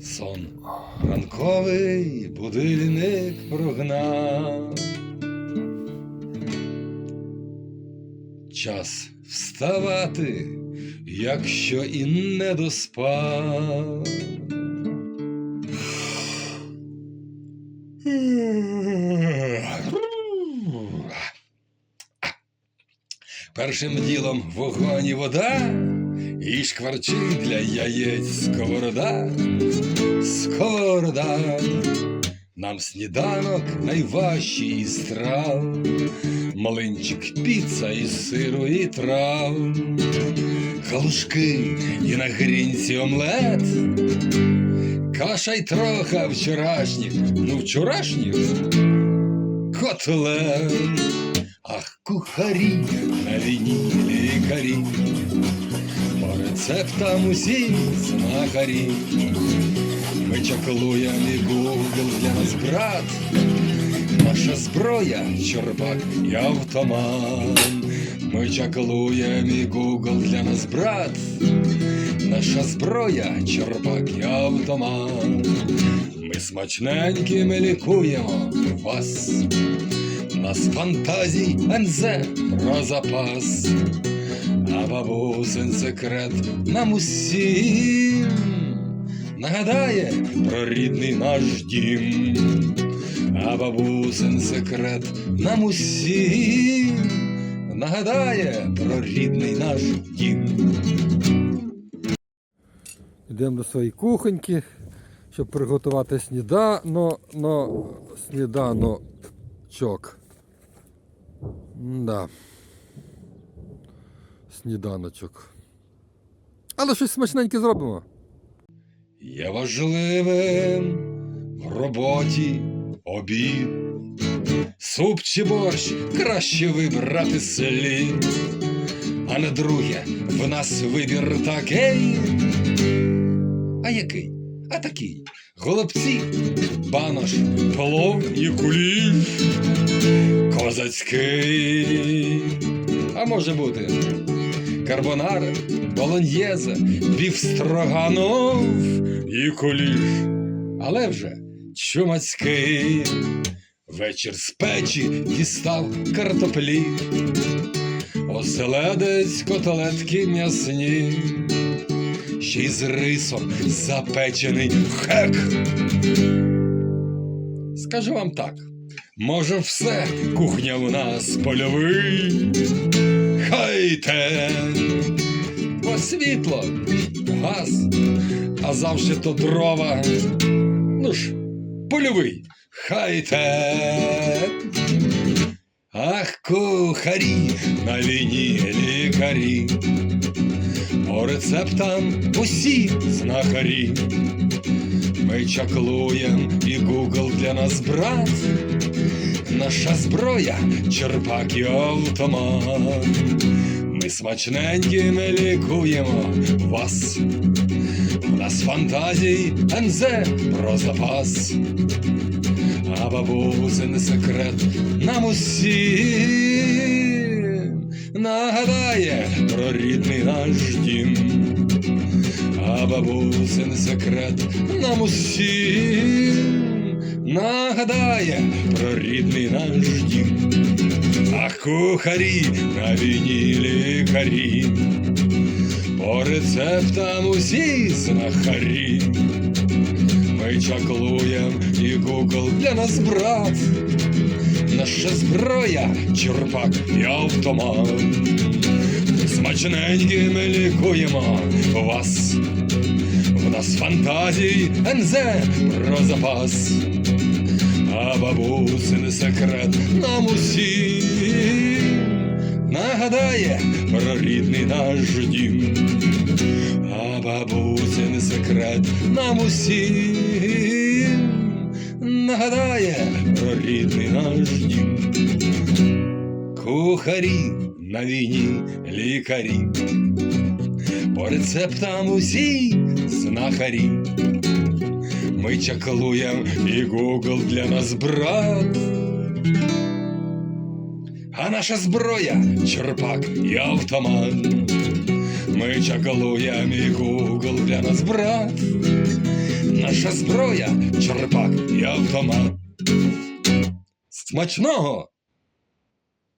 Сон ранковий будильник прогнав. Час вставати, якщо і не доспав. Першим ділом вогонь і вода, і шкварчить для яєць сковорода, сковорода. Нам сніданок найважчий із трав, Малинчик піца із сиру і трав, Галушки і на грінці омлет, Каша й троха вчорашніх, ну вчорашніх котлет. Ах, кухарі на війні лікарі, по рецептам усі знахарі. Ми чаклуємо і Google для нас брат, наша зброя, чорбак і автомат. Ми чаклуємо і Google для нас брат, наша зброя, чорбак і автомат. Ми смачненькими лікуємо вас. Нас фантазій НЗ про запас, а бабусин секрет нам усім нагадає про рідний наш дім, а бабусин секрет нам усім нагадає про рідний наш дім. Йдемо до своєї кухоньки, щоб приготувати снідано, но, сніданочок. Да. Сніданочок. Але щось смачненьке зробимо. Є важливим в роботі обід. Суп чи борщ краще вибрати слід. А на друге в нас вибір такий. А який? А такий. Голубці, банош, плов і куліш. Козацький. А може бути карбонара, болоньєза, бівстроганов і куліш. Але вже чумацький. Вечір з печі дістав картоплі, оселедець котлетки м'ясні, ще й з рисом запечений хек. Скажу вам так, може все, кухня у нас польовий. Хайте, бо світло, газ, а завжди то дрова. Ну ж, польовий. Хайте. Ах, кухарі на війні лікарі, по рецептам усі знахарі. Ми чаклуєм і Google для нас брат. Наша зброя, черпак і автомат. Ми смачненькими лікуємо вас. У нас фантазій НЗ про запас. А бабусин секрет нам усім нагадає про рідний наш дім. А бабусин секрет нам усім нагадає про рідний наш дім. А кухарі на війні лікарі, по рецептам усі знахарі. Ми чаклуєм і Google для нас брат. Наша зброя, чурпак і автомат. Смачненькими лікуємо вас. В нас фантазій НЗ про запас. А бабусин секрет нам усім нагадає про рідний наш дім. А бабусин секрет нам усім нагадає про рідний наш дім. Кухарі на війні лікарі, по рецептам усі знахарі. Ми чаклуем, и Google для нас брат. А наша зброя черпак і автомат. Ми Ми і Google для нас брат. Наша зброя черпак і автомат. Смачного!